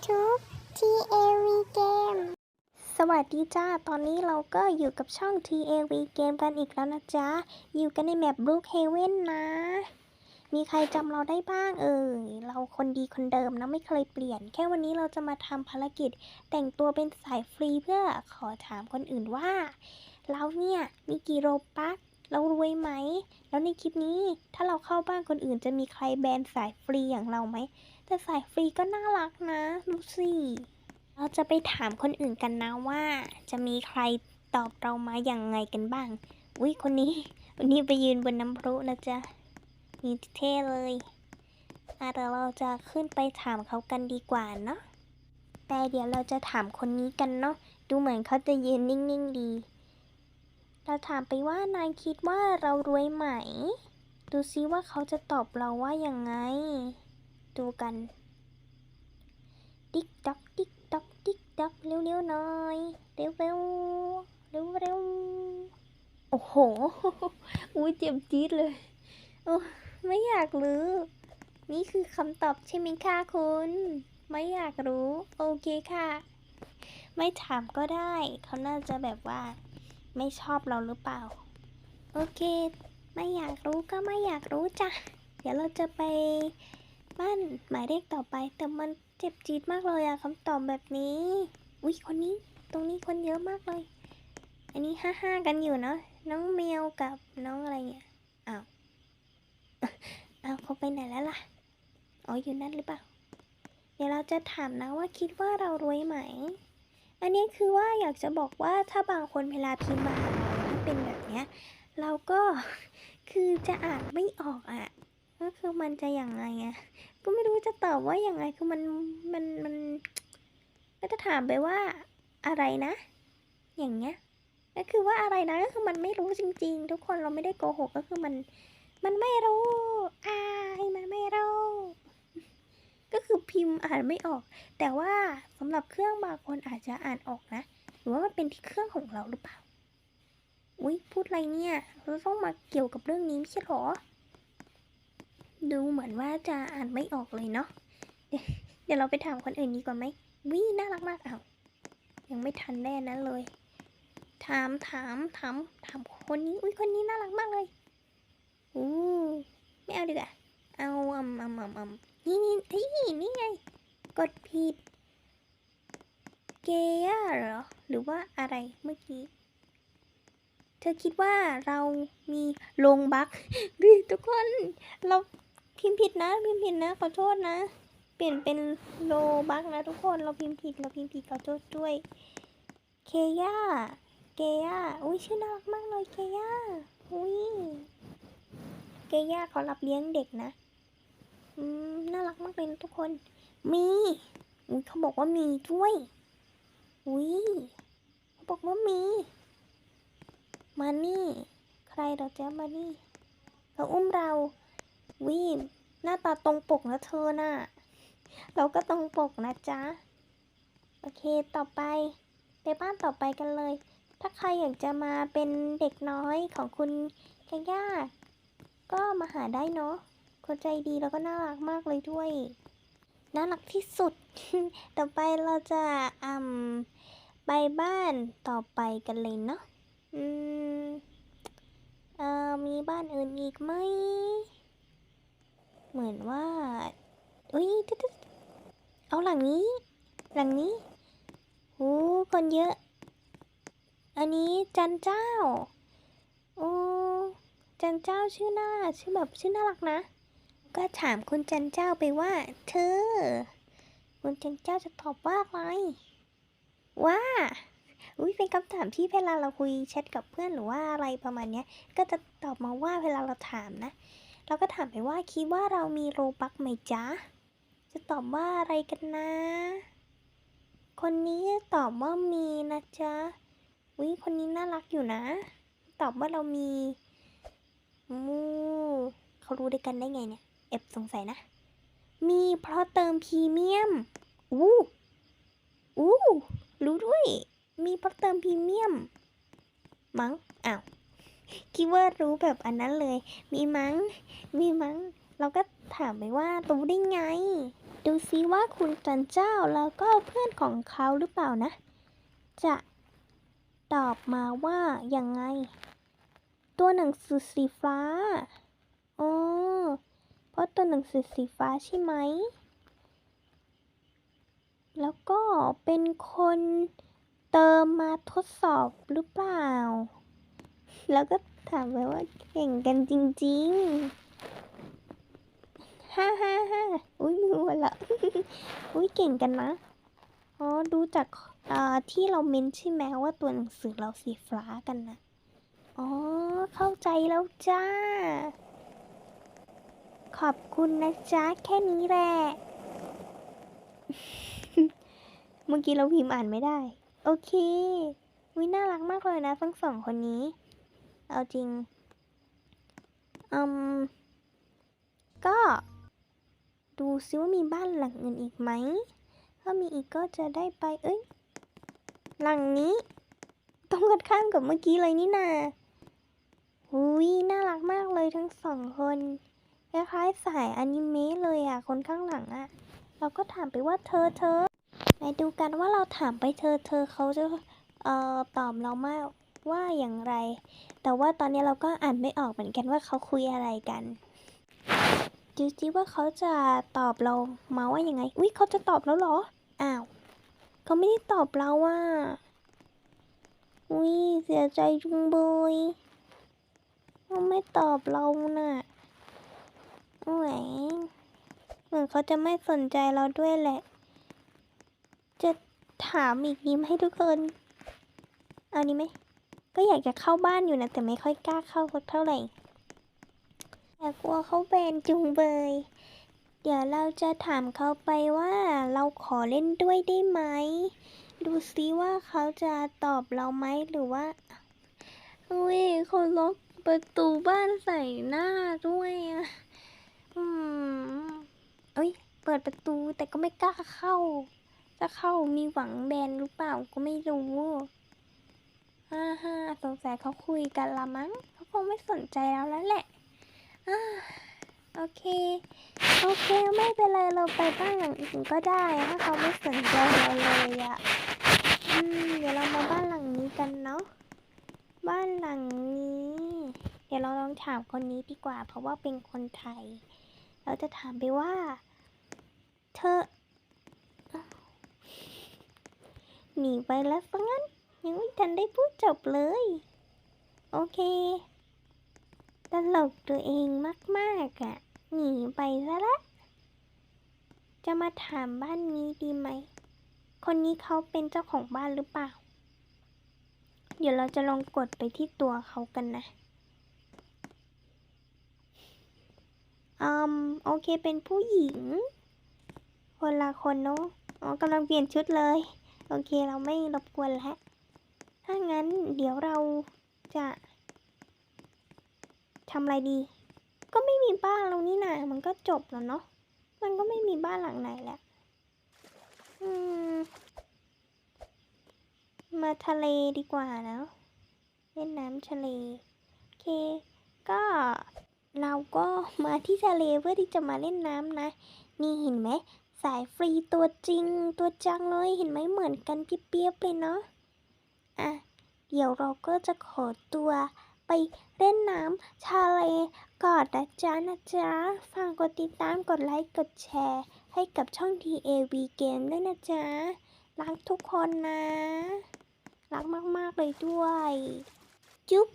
YouTube TAV Game สวัสดีจ้า ตอนนี้เราก็อยู่กับช่อง TAV Game กันอีกแล้วนะจ๊ะ อยู่กันในแมป Brookhaven นะ มีใครจำเราได้บ้างเอ่ย เราคนดีคนเดิมนะไม่เคยเปลี่ยน แค่วันนี้เราจะมาทำภารกิจ แต่งตัวเป็นสายฟรีเพื่อขอถามคนอื่นว่า เราเนี่ยมีกี่โรบักเรารวยไหม แล้วในคลิปนี้ถ้าเราเข้าบ้านคนอื่นจะมีใครแบนสายฟรีอย่างเราไหม แต่สายฟรีก็น่ารักนะดูสิเราจะไปถามคนอื่นกันนะว่า จะมีใครตอบเรามาอย่างไงกันบ้างอุ้ยคนนี้วันนี้ไปยืนบนน้ำพุนะจ๊ะมีเท่เลยอ่เดี๋ยวเราจะขึ้นไปถามเขากันดีกว่าเนาะแต่เดี๋ยวเราจะถามคนนี้กันเนาะดูเหมือนเขาจะยืนนิ่งๆดี เราถามไปว่านายคิดว่าเรารวยไหม ดูซิว่าเขาจะตอบเราว่ายังไง ดูกัน ติ๊กต๊อกติ๊กต๊อกติ๊กต๊อกเร็วๆหน่อยเร็วเร็วเร็วเร็วๆโอ้โห อุ้ยเจ็บจี๊ดเลยโอ้ไม่อยากรู้นี่คือคำตอบใช่ไหมคะคุณ ไม่อยากรู้ โอเคค่ะ ไม่ถามก็ได้ เขาน่าจะแบบว่า ไม่ชอบเราหรือเปล่า โอเค ไม่อยากรู้ก็ไม่อยากรู้จ้ะ เดี๋ยวเราจะไป บ้านหมายเลขต่อไป แต่มันเจ็บจี๊ดมากเลยอะคำตอบแบบนี้อุ๊ยคนนี้ ตรงนี้คนเยอะมากเลย อันนี้ห้าห้ากันอยู่เนาะน้องแมวกับน้องอะไรเนี่ยอ้าวอ้าวเขาไปไหนแล้วล่ะอ๋ออยู่นั่นหรือเปล่า เดี๋ยวเราจะถามนะว่าคิดว่าเรารวยไหม อันนี้คือว่าอยากจะบอกว่าถ้าบางคนเวลาพิมพ์มาหาเราถ้าเป็นแบบเนี้ยเราก็คือจะอ่านไม่ออกอะ ก็คือมันจะอย่างไงอะก็ไม่รู้จะตอบว่าอย่างไงคือมันมันมันก็จะถามไปว่าอะไรนะ อย่างเงี้ยก็คือว่าอะไรนะก็คือมันไม่รู้จริง ๆ ทุกคนเราไม่ได้โกหกก็คือมัน มันไม่รู้อายมันไม่รู้ก็คือพิมพ์อ่านไม่ออก แต่ว่าสำหรับเครื่องบางคนอาจจะอ่านออกนะหรือว่ามันเป็นที่เครื่องของเราหรือเปล่าอุ๊ยพูดอะไรเนี่ยเราต้องมาเกี่ยวกับเรื่องนี้ไม่ใช่หรอ ดูเหมือนว่าจะอ่านไม่ออกเลยเนาะ เดี๋ยวเราไปถามคนอื่นดีกว่าไหมวิน่ารักมากอ้าวยังไม่ทันแน่นั้นเลย ถามถามถามถามคนนี้ อุ้ยคนนี้น่ารักมากเลยอู้ไม่เอาดีกว่า เอาอ่ำอ่ำอ่ำอ่ำนี่นี่เฮ้ยนี่ไง กดผิด เกย่าเหรอ หรือว่าอะไรเมื่อกี้ เธอคิดว่าเรามีโรงบักดิทุกคนเรา พิมพ์ผิดนะ พิมพ์ผิดนะขอโทษนะ เปลี่ยนเป็นโลบักนะทุกคนเราพิมพ์ผิดเราพิมพ์ผิดขอโทษด้วย เคย่าเกย่าอุ้ยชื่อน่ารักมากเลยเคย่าอุ้ยเกย่าเขารับเลี้ยงเด็กนะอืมน่ารักมากเลยนะทุกคน มีอุ้ยเขาบอกว่ามีด้วยอุ้ยเขาบอกว่ามีมานี่ ใครเราจะมานี่เขาอุ้มเรา วิหน้าตาตรงปกนะเธอน่ะ เราก็ตรงปกนะจ๊ะ โอเคต่อไป ไปบ้านต่อไปกันเลย ถ้าใครอยากจะมาเป็นเด็กน้อยของคุณแกย่าก็มาหาได้เนาะคนใจดีแล้วก็น่ารักมากเลยด้วย น่ารักที่สุด ต่อไปเราจะอืมไปบ้านต่อไปกันเลยเนาะ อืม เอ่อ มีบ้านอื่นอีกไหม เหมือนว่าอุ้ยตึ๊ดตึ๊ดเอาหลังนี้ หลังนี้โอ้คนเยอะ อันนี้จันเจ้าโอ้จันเจ้าชื่อหน้าชื่อแบบชื่อน่ารักนะ ก็ถามคุณจันเจ้าไปว่า เธอ คุณจันเจ้าจะตอบว่าอะไรว่าอุ้ยเป็นคำถามที่เวลาเราคุยแชทกับเพื่อนหรือว่าอะไรประมาณเนี้ยก็จะตอบมาว่าเวลาเราถามนะ เราก็ถามไปว่าคิดว่าเรามีโรบักไหมจ๊ะ จะตอบว่าอะไรกันนะ คนนี้ตอบว่ามีนะจ๊ะวิคนนี้น่ารักอยู่นะ ตอบว่าเรามีมูเขารู้ด้วยกันได้ไงเนี่ยเอฟสงสัยนะ มีเพราะเติมพรีเมียม อู้อู้รู้ด้วย มีเพราะเติมพรีเมียม มั้ง อ้าว คิดว่ารู้แบบอันนั้นเลย มีมั้ง มีมั้ง เราก็ถามไปว่ารู้ได้ไง ดูซิว่าคุณจันเจ้าแล้วก็เพื่อนของเขาหรือเปล่านะ จะตอบมาว่ายังไง ตัวหนังสือสีฟ้า อ๋อ เพราะตัวหนังสือสีฟ้าใช่ไหม แล้วก็เป็นคนเติมมาทดสอบหรือเปล่า แล้วก็ถามไปว่าเก่งกันจริงๆฮ่าฮ่าฮ่าอุ้ยมือวันละอุ้ยเก่งกันนะ อ๋อ ดูจากเอ่อที่เราเม้นใช่ไหมว่าตัวหนังสือเราสีฟ้ากันนะ อ๋อ เข้าใจแล้วจ้า ขอบคุณนะจ๊ะ แค่นี้แหละ เมื่อกี้เราพิมพ์อ่านไม่ได้ โอเควิน่ารักมากเลยนะทั้งสองคนนี้ เอาจริงอืมก็ดูซิว่ามีบ้านหลังอื่นอีกไหม ถ้ามีอีกก็จะได้ไป เอ้ย หลังนี้ตรงกันข้ามกับเมื่อกี้เลยนี่นาหุยน่ารักมากเลยทั้งสองคน คล้ายๆสายอนิเมะเลยอะ คนข้างหลังอะ เราก็ถามไปว่าเธอเธอไหนดูกันว่าเราถามไปเธอเธอเขาจะเอ่อตอบเรามา ว่าอย่างไร แต่ว่าตอนนี้เราก็อ่านไม่ออกเหมือนกันว่าเขาคุยอะไรกันดูซิว่าเขาจะตอบเรามาว่ายังไงอุ้ยเขาจะตอบแล้วเหรอ อ้าวเขาไม่ได้ตอบเราว่าอุ้ยเสียใจจุงเบยเขาไม่ตอบเราน่ะโอ้ยเหมือนเขาจะไม่สนใจเราด้วยแหละ จะถามอีกดีไหมทุกคน เอานี้ไหม ก็อยากจะเข้าบ้านอยู่นะ แต่ไม่ค่อยกล้าเข้าสักเท่าไหร่แต่กลัวเขาแบนจุงเบย เดี๋ยวเราจะถามเขาไปว่าเราขอเล่นด้วยได้ไหม ดูซิว่าเขาจะตอบเราไหมหรือว่าอุ้ยเขาล็อกประตูบ้านใส่หน้าด้วยอะ อืมเอ้ย เปิดประตูแต่ก็ไม่กล้าเข้า จะเข้ามีหวังแบนหรือเปล่าก็ไม่รู้ ฮ่าฮ่าสงสัยเขาคุยกันละมั้งเขาคงไม่สนใจเราแล้วแหละอ่าโอเค โอเคไม่เป็นไรเราไปบ้านหลังอื่นก็ได้ถ้าเขาไม่สนใจเราเลยอะ่ะอืมเดี๋ยวเรามาบ้านหลังนี้กันเนาะบ้านหลังนี้ เดี๋ยวเราลองถามคนนี้ดีกว่า เพราะว่าเป็นคนไทย เราจะถามไปว่า เธอหนีไปแล้วซะงั้น ยังไม่ทันได้พูดจบเลย โอเค ตลกตัวเองมากๆอะ่ะ หนีไปซะละ จะมาถามบ้านนี้ดีไหม คนนี้เขาเป็นเจ้าของบ้านหรือเปล่า เดี๋ยวเราจะลองกดไปที่ตัวเขากันนะอืมโอเคเป็นผู้หญิง คนละคนเนาะ อ๋อกำลังเปลี่ยนชุดเลย โอเคเราไม่รบกวนแล้ว ถ้างั้นเดี๋ยวเราจะทำอะไรดี ก็ไม่มีบ้านเรานี่นามันก็จบแล้วเนาะ มันก็ไม่มีบ้านหลังไหนแหละอืม มาทะเลดีกว่าเนะเล่นน้ำทะเล โอเค ก็เราก็มาที่ทะเลเพื่อที่จะมาเล่นน้ำนะ นี่เห็นไหมสายฟรีตัวจริงตัวจังเลย เห็นไหมเหมือนกันเปียบๆเลยเนาะ อะ เดี๋ยวเราก็จะขอตัวไปเล่นน้ำทะเลก่อนนะจ๊ะนะจ๊ะฝากกดติดตามกดไลค์กดแชร์ ให้กับช่อง TAV Game ด้วยนะจ๊ะ รักทุกคนนะ รักมาก ๆ เลยด้วย จุ๊บ